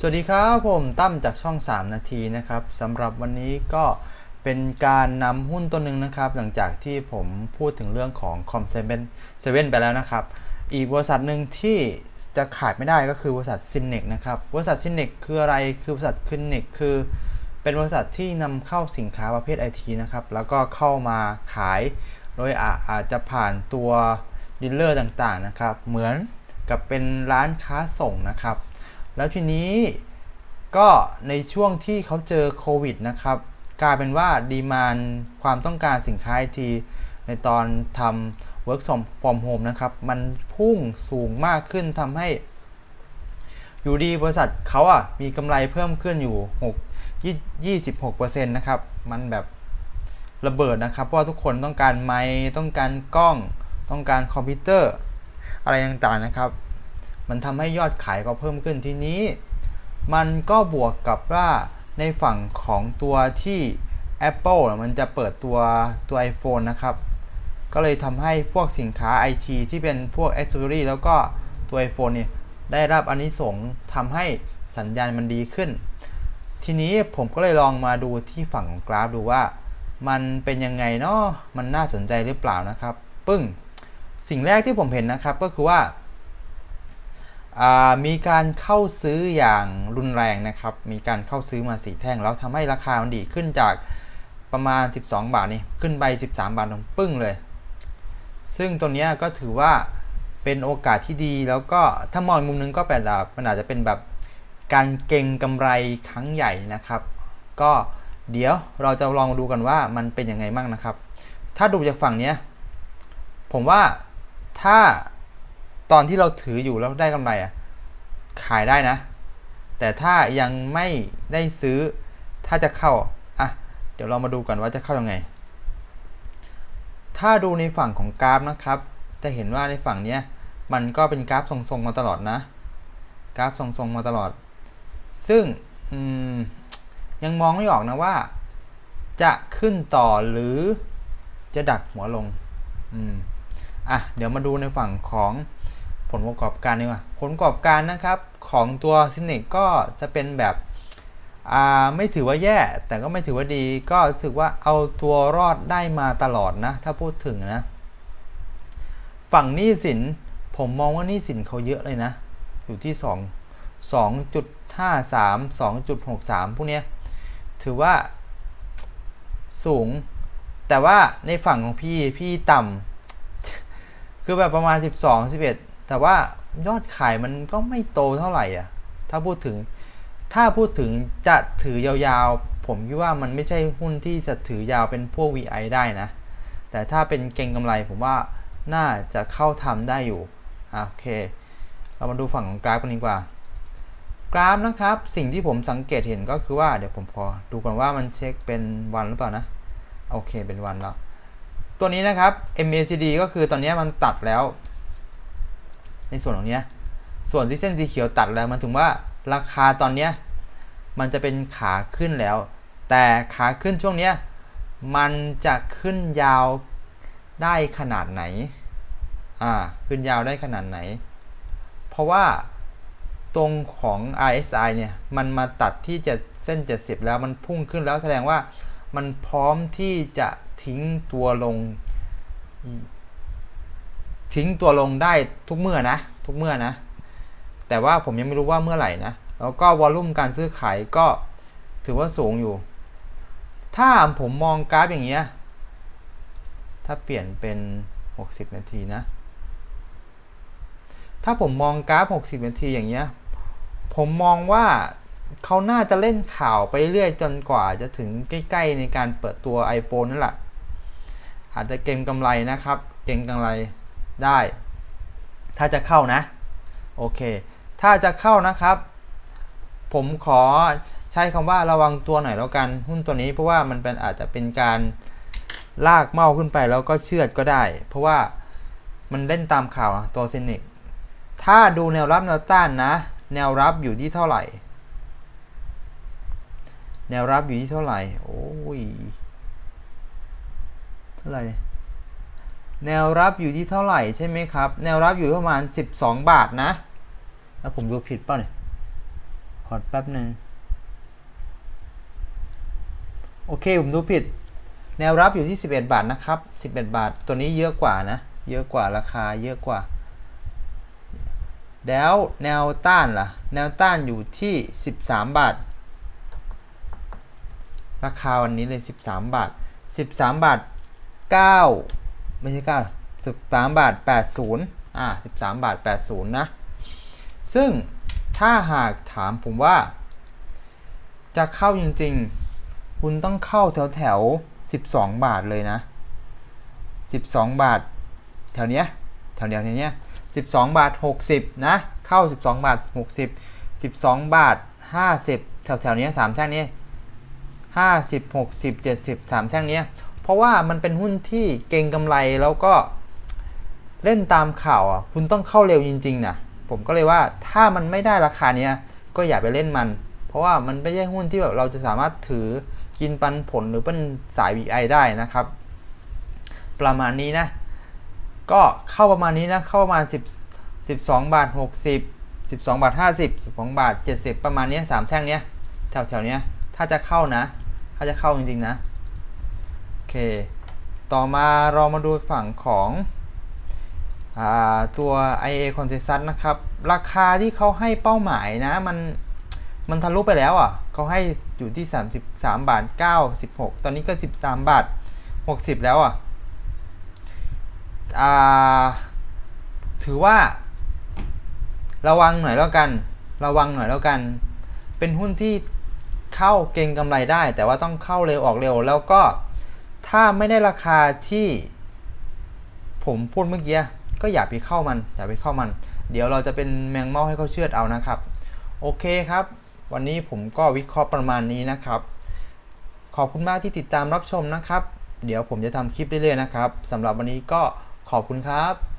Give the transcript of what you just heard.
สวัสดีครับผมตั้มจากช่อง 3 นาทีนะครับสำหรับวันนี้ก็เป็นการนำหุ้นตัวหนึ่งนะครับ หลังจากที่ผมพูดถึงเรื่องของคอมเซเว่นเซเว่นไปแล้วนะครับ อีกบริษัทหนึ่งที่จะขาดไม่ได้ก็คือบริษัทซินเนกนะครับบริษัทซินเนกคืออะไรคือบริษัทซินเนกคือ เป็นบริษัทที่นำเข้าสินค้าประเภทไอทีนะครับแล้วก็เข้ามาขาย โดยอาอาจจะผ่านตัวดีลเลอร์ต่างๆนะครับเหมือนกับเป็นร้านค้าส่งนะครับ แล้วทีนี้ก็ในช่วงที่เขาเจอโควิดนะครับกลายเป็นว่าดีมานความต้องการสินค้าไอทีในตอนทำ work from home นะครับ มันพุ่งสูงมากขึ้นทำให้อยู่ดีบริษัทเขาอะมีกำไรเพิ่มขึ้นอยู่6 26%นะครับ มันแบบระเบิดนะครับ เพราะว่าทุกคนต้องการไมค์ต้องการกล้อง ต้องการคอมพิวเตอร์ อะไรต่างๆนะครับ มันทำให้ยอดขายก็เพิ่มขึ้นทีนี้ มันก็บวกกับว่าในฝั่งของตัวที่ Apple มันจะเปิดตัวตัว iPhone นะครับ ก็เลยทำให้พวกสินค้า IT ที่เป็นพวก Accessory แล้วก็ตัว iPhone เนี่ยได้รับอนนิสงส์ทำให้สัญญาณมันดีขึ้น ทีนี้ผมก็เลยลองมาดูที่ฝั่งของกราฟดูว่า มันเป็นยังไงเนาะมันน่าสนใจหรือเปล่านะครับ ปึ้ง สิ่งแรกที่ผมเห็นนะครับก็คือว่า มีการเข้าซื้ออย่างรุนแรงนะครับ มีการเข้าซื้อมาสีแท่ง แล้วทำให้ราคามันดีขึ้นจากประมาณ 12 บาทนี่ขึ้นไป 13 บาทลงปึ้งเลย ซึ่งตัวนี้ก็ถือว่าเป็นโอกาสที่ดีแล้วก็ถ้ามองมุมนึงก็เป็นแบบมันอาจจะเป็นแบบการเก็งกำไรครั้งใหญ่นะครับ ก็เดี๋ยวเราจะลองดูกันว่ามันเป็นยังไงบ้างนะครับ ถ้าดูจากฝั่งเนี้ยผมว่าถ้า ตอนที่เราถืออยู่แล้วได้กำไรอะขายได้นะ แต่ถ้ายังไม่ได้ซื้อถ้าจะเข้าอะเดี๋ยวเรามาดูกันว่าจะเข้ายังไง ถ้าดูในฝั่งของกราฟนะครับ จะเห็นว่าในฝั่งเนี้ยมันก็เป็นกราฟทรงๆมาตลอดนะ กราฟทรงๆมาตลอด ซึ่งยังมองไม่ออกนะว่า จะขึ้นต่อหรือจะดักหัวลง อืม อะ เดี๋ยวมาดูในฝั่งของ ลประกอบการดีกว่าผลประกอบการนะครับของตัวซินเนกก็จะเป็นแบบไม่ถือว่าแย่แต่ก็ไม่ถือว่าดีก็รู้สึกว่าเอาตัวรอดได้มาตลอดนะ ถ้าพูดถึงนะ ฝั่งหนี้สินผมมองว่าหนี้สินเขาเยอะเลยนะ อยู่ที่ 2 2.53 2.63 พวกเนี้ยถือว่าสูง แต่ว่าในฝั่งของพี่พี่ต่ำคือแบบประมาณ 12 11 แต่ว่ายอดขายมันก็ไม่โตเท่าไหร่อะ ถ้าพูดถึง ถ้าพูดถึงจะถือยาวๆ ผมคิดว่ามันไม่ใช่หุ้นที่จะถือยาวเป็นพวก VI ได้นะ แต่ถ้าเป็นเก่งกำไรผมว่าน่าจะเข้าทำได้อยู่อโอเค เรามาดูฝั่งของกราฟกันดีกว่า กราฟนะครับ สิ่งที่ผมสังเกตเห็นก็คือว่า เดี๋ยวผมขอดูก่อนว่ามันเช็คเป็นวันหรือเปล่านะ โอเค เป็นวันแล้ว ตัวนี้นะครับ MACD ก็คือตอนนี้มันตัดแล้ว ในส่วนของเนี้ย ส่วนที่เส้นสีเขียวตัดแล้วมันถึงว่าราคาตอนเนี้ยมันจะเป็นขาขึ้นแล้ว แต่ขาขึ้นช่วงเนี้ยมันจะขึ้นยาวได้ขนาดไหน อ่า ขึ้นยาวได้ขนาดไหน เพราะว่าตรงของ RSI เนี่ย มันมาตัดที่จะเส้น 70 แล้วมันพุ่งขึ้นแล้วแสดงว่ามันพร้อมที่จะทิ้งตัวลง ทิ้งตัวลงได้ทุกเมื่อนะ ทุกเมื่อนะ แต่ว่าผมยังไม่รู้ว่าเมื่อไหร่นะ แล้วก็วอลลุ่มการซื้อขายก็ถือว่าสูงอยู่ ถ้าผมมองกราฟอย่างเงี้ย ถ้าเปลี่ยนเป็น 60 นาทีนะ ถ้าผมมองกราฟ 60 นาทีอย่างเงี้ย ผมมองว่าเขาน่าจะเล่นข่าวไปเรื่อยจนกว่าจะถึงใกล้ ๆ ในการเปิดตัว iPhone นั่นแหละ อาจจะเก็งกำไรนะครับ เก็งกำไร ได้ ถ้าจะเข้านะ โอเค ถ้าจะเข้านะครับ ผมขอใช้คำว่าระวังตัวหน่อยแล้วกันหุ้นตัวนี้เพราะว่ามันเป็นอาจจะเป็นการลากเมาขึ้นไปแล้วก็เชือดก็ได้ เพราะว่ามันเล่นตามข่าวตัวซินิกถ้าดูแนวรับแนวต้านนะ แนวรับอยู่ที่เท่าไหร่ แนวรับอยู่ที่เท่าไหร่ โอ้ย เท่าไหร่ แนวรับอยู่ที่เท่าไหร่ใช่ไหมครับ แนวรับอยู่ประมาณ 12 บาทนะ แล้วผมดูผิดเปล่าเนี่ยพอแป๊บหนึ่งโอเค ผมดูผิด แนวรับอยู่ที่ 11 บาทนะครับ 11 บาท ตัวนี้เยอะกว่านะ เยอะกว่าราคาเยอะกว่า แล้วแนวต้านล่ะ แนวต้านอยู่ที่ 13 บาท ราคาวันนี้เลย 13 บาท 13 บาท 9 ไม่ใช่9 13บาท80อ่า13บาท80นะ ซึ่งถ้าหากถามผมว่า จะเข้าจริงๆ คุณต้องเข้าแถวแถวๆ12บาทเลยนะ12บาท แถวเนี้ยแถวเนี้ยวเนี้ย12บาท60นะ เข้า12บาท60 12บาท50แถวแถวเนี้ยสามแท่งนี้50 60 70 3แท่งเนี้ย เพราะว่ามันเป็นหุ้นที่เก่งกำไรแล้วก็เล่นตามข่าวอะคุณต้องเข้าเร็วจริงๆนะผมก็เลยว่าถ้ามันไม่ได้ราคาเนี้ยก็อย่าไปเล่นมัน เพราะว่ามันไม่ใช่หุ้นที่แบบเราจะสามารถถือกินปันผลหรือเป็นสาย VI ได้นะครับ ประมาณนี้นะ ก็เข้าประมาณนี้นะ เข้าประมาณ 10 12 บาท 60 12 บาท 50 12 บาท 70 ประมาณนี้ยสามแท่งเนี้ยแถวๆเนี้ยถ้าจะเข้านะ ถ้าจะเข้าจริงๆนะ เค ต่อมาเรามาดูฝั่งของอตัว IA Consensus นะครับ ราคาที่เขาให้เป้าหมายนะ มันมันทะลุไปแล้วอะเขาให้อยู่ที่ 33 บาท 96 ตอนนี้ก็ 13 บาท 60 แล้วอะอถือว่า ระวังหน่อยแล้วกัน ระวังหน่อยแล้วกัน เป็นหุ้นที่เข้าเก่งกำไรได้ แต่ว่าต้องเข้าเร็วออกเร็วแล้วก็ ถ้าไม่ได้ราคาที่ผมพูดเมื่อกี้ก็อย่าไปเข้ามัน อย่าไปเข้ามัน เดี๋ยวเราจะเป็นแมงเม่าให้เขาเชือดเอานะครับ โอเคครับ วันนี้ผมก็วิเคราะห์ประมาณนี้นะครับ ขอบคุณมากที่ติดตามรับชมนะครับ เดี๋ยวผมจะทำคลิปเรื่อยๆนะครับสำหรับวันนี้ก็ขอบคุณครับ